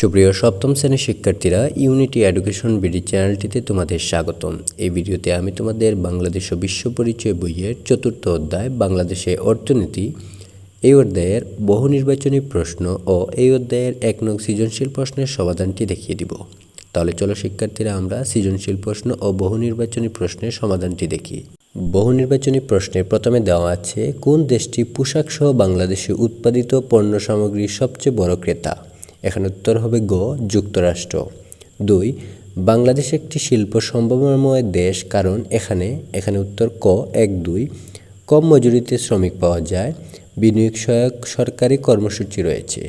সুপ্রিয় সপ্তম শ্রেণির শিক্ষার্থীরা ইউনিটি এডুকেশন বিডি চ্যানেলটিতে তোমাদের স্বাগতম। এই ভিডিওতে আমি তোমাদের বাংলাদেশ ও বিশ্ব পরিচয় বইয়ের চতুর্থ অধ্যায়, বাংলাদেশে অর্থনীতি, এই অধ্যায়ের বহু নির্বাচনী প্রশ্ন ও এই অধ্যায়ের এক নং সৃজনশীল প্রশ্নের সমাধানটি দেখিয়ে দিব। তাহলে চলো শিক্ষার্থীরা, আমরা সৃজনশীল প্রশ্ন ও বহু নির্বাচনী প্রশ্নের সমাধানটি দেখি। বহু নির্বাচনী প্রশ্নে প্রথমে দেওয়া আছে, কোন দেশটি পোশাক সহ বাংলাদেশে উৎপাদিত পণ্য সামগ্রীর সবচেয়ে বড় ক্রেতা? এখানে উত্তর হবে গ, যুক্তরাষ্ট্র। দুই, বাংলাদেশ একটি শিল্প সম্ভাবনাময় দেশ, কারণ এখানে এখানে উত্তর ক, এক, দুই। কম মজুরিতে শ্রমিক পাওয়া যায়, বিনিয়োগ সহায়ক সরকারি কর্মসূচি রয়েছে।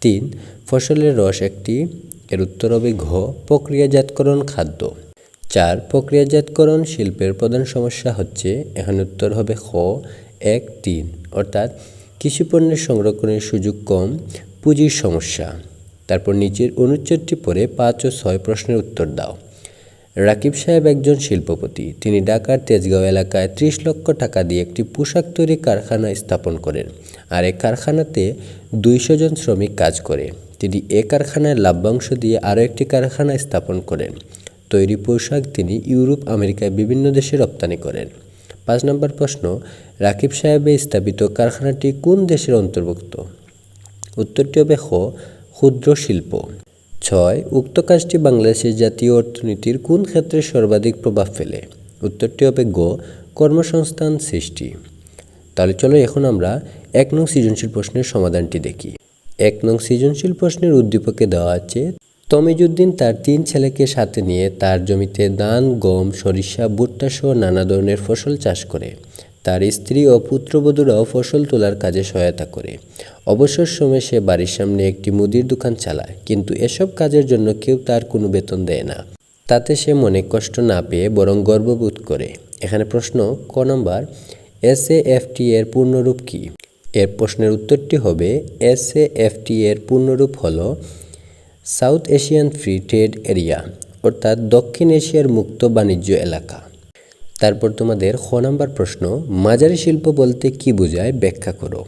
তিন, ফসলের রস একটি, এর উত্তর হবে ঘ, প্রক্রিয়াজাতকরণ খাদ্য। চার, প্রক্রিয়াজাতকরণ শিল্পের প্রধান সমস্যা হচ্ছে, এখানে উত্তর হবে খ, এক, তিন। অর্থাৎ কৃষিপণ্যের সংরক্ষণের সুযোগ কম পুঁজির সমস্যা। তারপর নিচের অনুচ্ছেদটি পড়ে পাঁচ ও ছয় প্রশ্নের উত্তর দাও। রাকিব সাহেব একজন শিল্পপতি। তিনি ঢাকার তেজগাঁও এলাকায় ত্রিশ লক্ষ টাকা দিয়ে একটি পোশাক তৈরি কারখানা স্থাপন করেন আর এই কারখানাতে দুইশো জন শ্রমিক কাজ করে। তিনি এ কারখানার লাভ্যাংশ দিয়ে আরও একটি কারখানা স্থাপন করেন। তৈরি পোশাক তিনি ইউরোপ, আমেরিকায় বিভিন্ন দেশে রপ্তানি করেন। পাঁচ নম্বর প্রশ্ন, রাকিব সাহেবের স্থাপিত কারখানাটি কোন দেশের অন্তর্ভুক্ত? উত্তরটি হবে খ, ক্ষুদ্র শিল্প। ছয়, উক্ত কাজটি বাংলাদেশের জাতীয় অর্থনীতির কোন ক্ষেত্রে সর্বাধিক প্রভাব ফেলে? উত্তরটি হবে গ, কর্মসংস্থান সৃষ্টি। তাহলে চলো এখন আমরা এক নং সৃজনশীল প্রশ্নের সমাধানটি দেখি। এক নং সৃজনশীল প্রশ্নের উদ্দীপকে দেওয়া আছে, তমিজুদ্দিন তার তিন ছেলেকে সাথে নিয়ে তার জমিতে ধান, গম, সরিষা, ভুট্টা সহ নানা ধরনের ফসল চাষ করে। তার স্ত্রী ও পুত্রবধূরাও ফসল তোলার কাজে সহায়তা করে। অবসর সময়ে সে বাড়ির সামনে একটি মুদির দোকান চালায়, কিন্তু এসব কাজের জন্য কেউ তার কোনো বেতন দেয় না। তাতে সে মনে কষ্ট না পেয়ে বরং গর্ববোধ করে। এখানে প্রশ্ন, ক নম্বর এস এর পূর্ণরূপ কী? এর প্রশ্নের উত্তরটি হবে এস এর পূর্ণরূপ হল South Asian free trade area, অর্থাৎ দক্ষিণ এশিয়ার মুক্ত বাণিজ্য এলাকা। তারপর তোমাদের খ নাম্বার প্রশ্ন, মাঝারি শিল্প বলতে কি বোঝায় ব্যাখ্যা করো।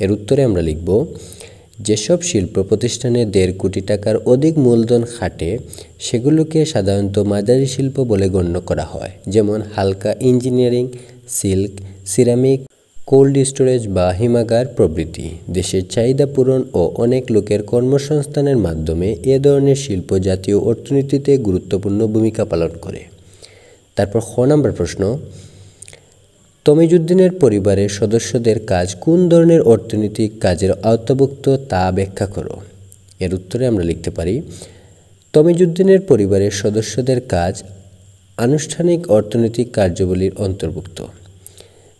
এর উত্তরে আমরা লিখব, যেসব শিল্প প্রতিষ্ঠানে দেড় কোটি টাকার অধিক মূলধন খাটে, সেগুলোকে সাধারণত মাঝারি শিল্প বলে গণ্য করা হয়। যেমন হালকা engineering, silk, ceramic, cold storage বা হিমাগার প্রভৃতি। দেশের চাহিদা পূরণ ও অনেক লোকের কর্মসংস্থানের মাধ্যমে এ ধরনের শিল্প জাতীয় অর্থনীতিতে গুরুত্বপূর্ণ ভূমিকা পালন করে। তারপর খ নম্বর প্রশ্ন, তমিজুদ্দিনের পরিবারের সদস্যদের কাজ কোন ধরনের অর্থনৈতিক কাজের আওতাভুক্ত তা ব্যাখ্যা করো। এর উত্তরে আমরা লিখতে পারি, তমিজুদ্দিনের পরিবারের সদস্যদের কাজ আনুষ্ঠানিক অর্থনৈতিক কার্যাবলীর অন্তর্ভুক্ত।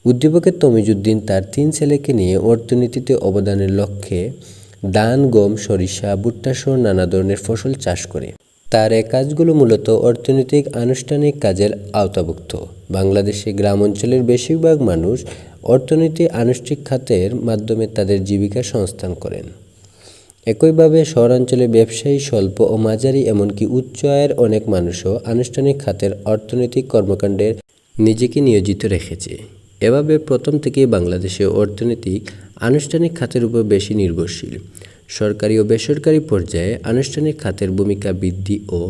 উদ্দীপকের তমিজুদ্দিন তার তিন ছেলেকে নিয়ে অর্থনীতিতে অবদানের লক্ষ্যে ধান, গম, সরিষা, ভুট্টা সহ নানা ধরনের ফসল চাষ করে। তার এ কাজগুলো মূলত অর্থনৈতিক আনুষ্ঠানিক কাজের আওতাভুক্ত। বাংলাদেশে গ্রাম অঞ্চলের বেশিরভাগ মানুষ অর্থনীতি আনুষ্ঠানিক খাতের মাধ্যমে তাদের জীবিকা সংস্থান করেন। একইভাবে শহরাঞ্চলে ব্যবসায়ী, স্বল্প ও মাঝারি এমনকি উচ্চ আয়ের অনেক মানুষও আনুষ্ঠানিক খাতের অর্থনৈতিক কর্মকাণ্ডের নিজেকে নিয়োজিত রেখেছে। এভাবে প্রথম থেকেই বাংলাদেশে অর্থনৈতিক আনুষ্ঠানিক খাতের উপর বেশি নির্ভরশীল। সরকারি ও বেসরকারি পর্যায়ে আনুষ্ঠানিক খাতের ভূমিকা বৃদ্ধি ও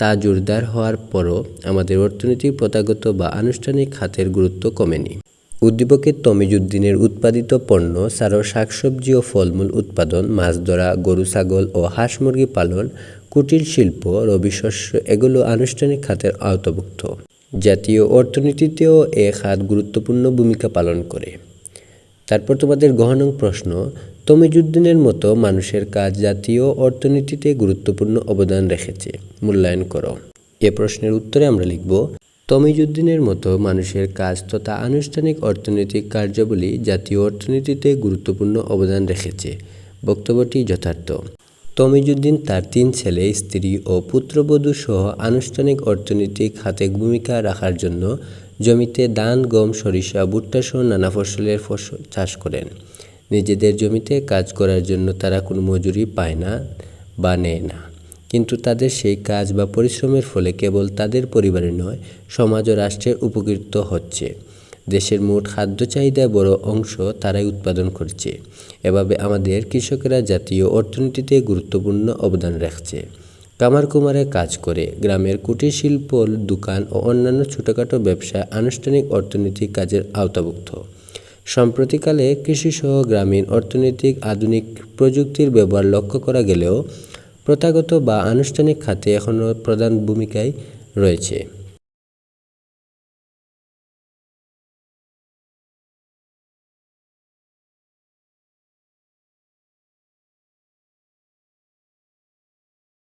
তা জোরদার হওয়ার পরও আমাদের অর্থনৈতিক প্রথাগত বা আনুষ্ঠানিক খাতের গুরুত্ব কমেনি। উদ্দীপকের তমিজুদ্দিনের উৎপাদিত পণ্য ছাড়াও শাকসবজি ও ফলমূল উৎপাদন, মাছ ধরা, গরু, ছাগল ও হাঁস মুরগি পালন কুটির শিল্প, রবি শস্য এগুলো আনুষ্ঠানিক খাতের আওতাভুক্ত। জাতীয় অর্থনীতিতেও এ খাত গুরুত্বপূর্ণ ভূমিকা পালন করে। তারপর তোমাদের গহনং প্রশ্ন তমিজুদ্দিনের মতো মানুষের কাজ জাতীয় অর্থনীতিতে গুরুত্বপূর্ণ অবদান রেখেছে। মূল্যায়ন করো। এ প্রশ্নের উত্তরে আমরা লিখব তমিজুদ্দিনের মতো মানুষের কাজ তথা আনুষ্ঠানিক অর্থনৈতিক কার্যাবলী জাতীয় অর্থনীতিতে গুরুত্বপূর্ণ অবদান রেখেছে। বক্তব্যটি যথার্থ। তমিজুদ্দিন তার তিন ছেলে, স্ত্রী ও পুত্রবধূ সহ আনুষ্ঠানিক অর্থনৈতিক খাতে ভূমিকা রাখার জন্য জমিতে ধান, গম, সরিষা, ভুট্টা সহ নানা ফসলের ফসল চাষ করেন। নিজেদের জমিতে কাজ করার জন্য তারা কোনো মজুরি পায় না বা নেয় না। কিন্তু তাদের সেই কাজ বা পরিশ্রমের ফলে কেবল তাদের পরিবারে নয়, সমাজ ও রাষ্ট্রের উপকৃত হচ্ছে। দেশের মোট খাদ্য চাহিদা বড় অংশ তারাই উৎপাদন করছে। এভাবে আমাদের কৃষকেরা জাতীয় অর্থনীতিতে গুরুত্বপূর্ণ অবদান রাখছে। কামার কুমারে কাজ করে গ্রামের কুটির শিল্প, দোকান ও অন্যান্য ছোটোখাটো ব্যবসা আনুষ্ঠানিক অর্থনৈতিক কাজের আওতাভুক্ত। সম্প্রতিকালে কৃষিসহ গ্রামীণ অর্থনৈতিক আধুনিক প্রযুক্তির ব্যবহার লক্ষ্য করা গেলেও প্রথাগত বা আনুষ্ঠানিক খাতে এখনও প্রধান ভূমিকায় রয়েছে।